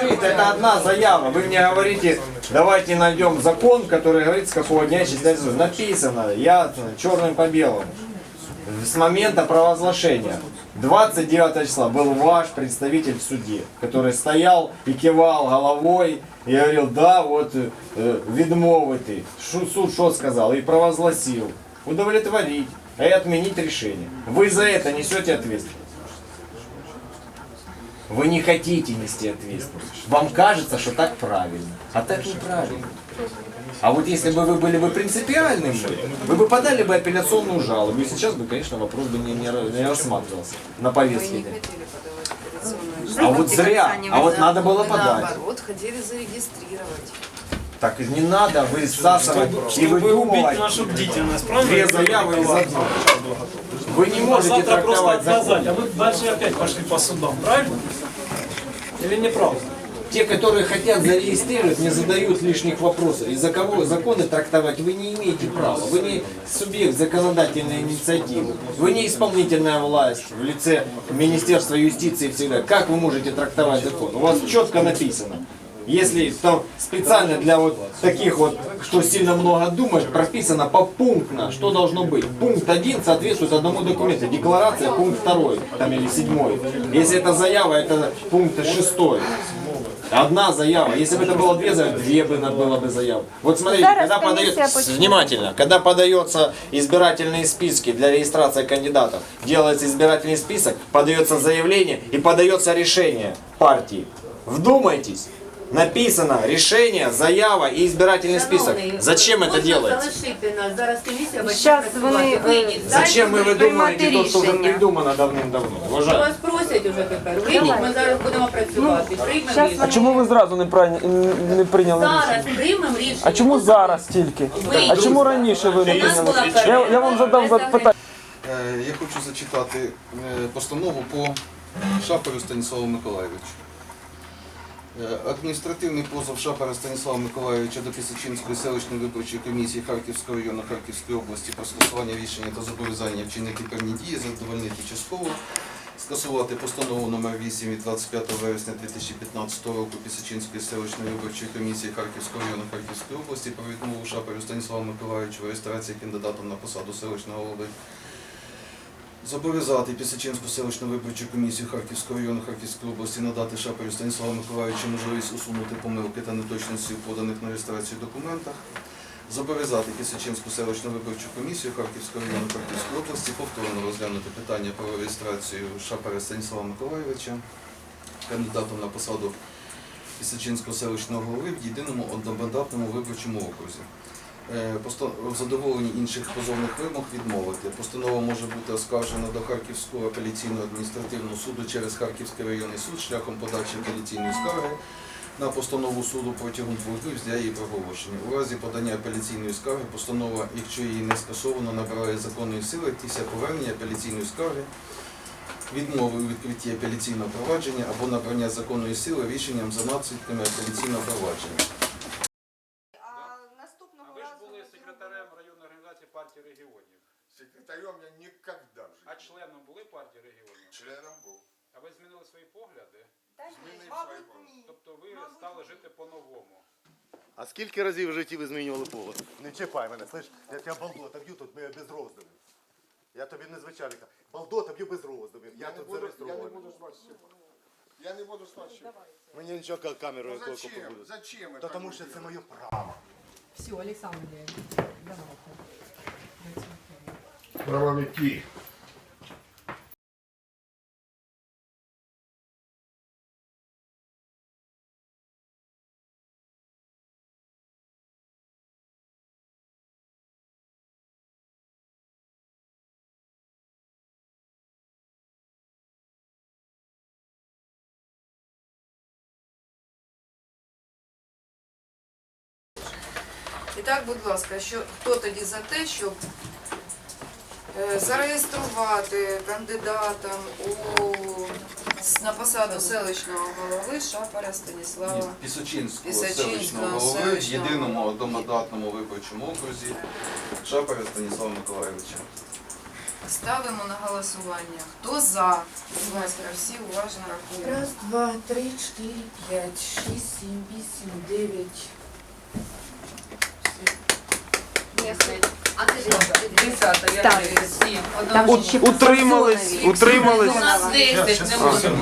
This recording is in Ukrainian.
говорит, это одна заява. Вы мне говорите, давайте найдем закон, который говорит, с какого дня считается. Написано, ясно, черным по белому. С момента провозглашения. 29 числа был ваш представитель в суде, который стоял и кивал головой и говорил, да, вот э, відмови ты. Шу- суд что сказал? И провозгласил. Удовлетворить и отменить решение. Вы за это несете ответственность. Вы не хотите нести ответственность. Вам кажется, что так правильно. А так неправильно. А вот если бы вы были бы принципиальным, вы бы подали бы апелляционную жалобу, и сейчас бы, конечно, вопрос бы не, не, ра- не рассматривался на Мы повестке. не дня. хотели подавать апелляционную А жалобу. вот зря, а вот надо было Мы подать. наоборот хотели зарегистрировать. Так и не надо высасывать и выдумывать нашу бдительность, правильно? две заявы из одной. Вы не А можете завтра просто трактовать отказать, закон. а вы дальше опять пошли по судам, правильно? Или неправда? Те, которые хотят зарегистрировать, не задают лишних вопросов. Из-за кого законы трактовать вы не имеете права. Вы не субъект законодательной инициативы. Вы не исполнительная власть в лице Министерства юстиции всегда. Как вы можете трактовать закон? У вас четко написано. Если там специально для вот таких вот, что сильно много думают, прописано попунктно, что должно быть. Пункт один соответствует одному документу. Декларация, пункт второй, там или седьмой. Если это заява, это пункт шестой. Одна заява. Если бы это было две заявы, две бы надо было бы заяв. Вот смотрите, Зараз когда подается, внимательно, когда подается избирательные списки для регистрации кандидатов, делается избирательный список, подается заявление и подается решение партии. Вдумайтесь. Написано решение, заява и избирательный список. Зачем это нас. Зараз працювати. вони, Зачем мені видумуєте то, що вже придумано давним-давно? Вас Вважаю. просять уже тепер. Вийдіть, ми зараз будемо працювати. Приймемо щас рішення. А чому ви зразу не прийня- не прийняли рішення? Зараз приймемо рішення. А чому зараз тільки? А чому раніше ви не прийняли? Я, я вам задав питання. Е, Я хочу зачитати е, постанову по Шапові Станіславу Миколайовичу. Е, Адміністративний позов Шапера Станіслава Миколайовича до Пісячинської селищної виборчої комісії Харківського району Харківської області про скасування рішення та зобов'язання вчинити певні дії, задовольнити частково, скасувати постанову номер 8 від 25 вересня 2015 року Пісячинської селищної виборчої комісії Харківського району Харківської області про відмову Шаперу Станіславу Миколайовичу в реєстрації кандидатом на посаду селищного голови Зобов'язати Пісачинську селищну виборчу комісію Харківського району Харківської області надати Шаперю Станіславу Миколаївичу можливість усунути помилки та неточності у поданих на реєстрацію документах. Зобов'язати Пісачинську селищну виборчу комісію Харківського району Харківської області повторно розглянути питання про реєстрацію Шапера Станіслава Миколаївича кандидатом на посаду Пісачинського селищного голови в єдиному одномандатному виборчому окрузі. Е, В задоволенні інших позовних вимог відмовити. Постанова може бути оскаржена до Харківського апеляційного адміністративного суду через Харківський районний суд шляхом подачі апеляційної скарги на постанову суду протягом двох днів з її проголошення. У разі подання апеляційної скарги постанова, якщо її не скасовано, набирає законної сили після повернення апеляційної скарги, відмови у відкритті апеляційного провадження або набрання законної сили рішенням за наслідками апеляційного провадження. А ви ж були секретарем районної організації партії регіонів. Секретарем я никогда в А членом були партії регіонів? Членом был. А ви змінили свої погляди? Змінив свої погляди. Тобто ви стали жити по-новому. А скільки разів в житті ви змінювали погляд? Не чіпай мене, слиш, я тебе балдота б'ю тут без роздумів. Я тобі не звичайника. Балдота б'ю без роздумів. Я, Я не тут буду, я не зареєстрований. буду звать щепа. Я не буду звать щепа. Мені нічого ка- камерою Ну зачем? Зачем это? Та тому що це моє право. Все, Олександр давайте. Правовики. І так, будь ласка, що хто тоді за те, щоб зареєструвати кандидатом у, на посаду селищного голови Шапаря Станіслава. Пісочинського Пісочинського селищного голови в селищного єдиному одномандатному виборчому окрузі Шапера Станіслава Миколаївича. Ставимо на голосування. Хто за? Будь ласка, всі уважно рахуємо. Раз, два, три, чотири, п'ять, шість, сім, вісім, дев'ять. Десята, я десять, сім. Утримались, утримались. У нас десять, не можемо.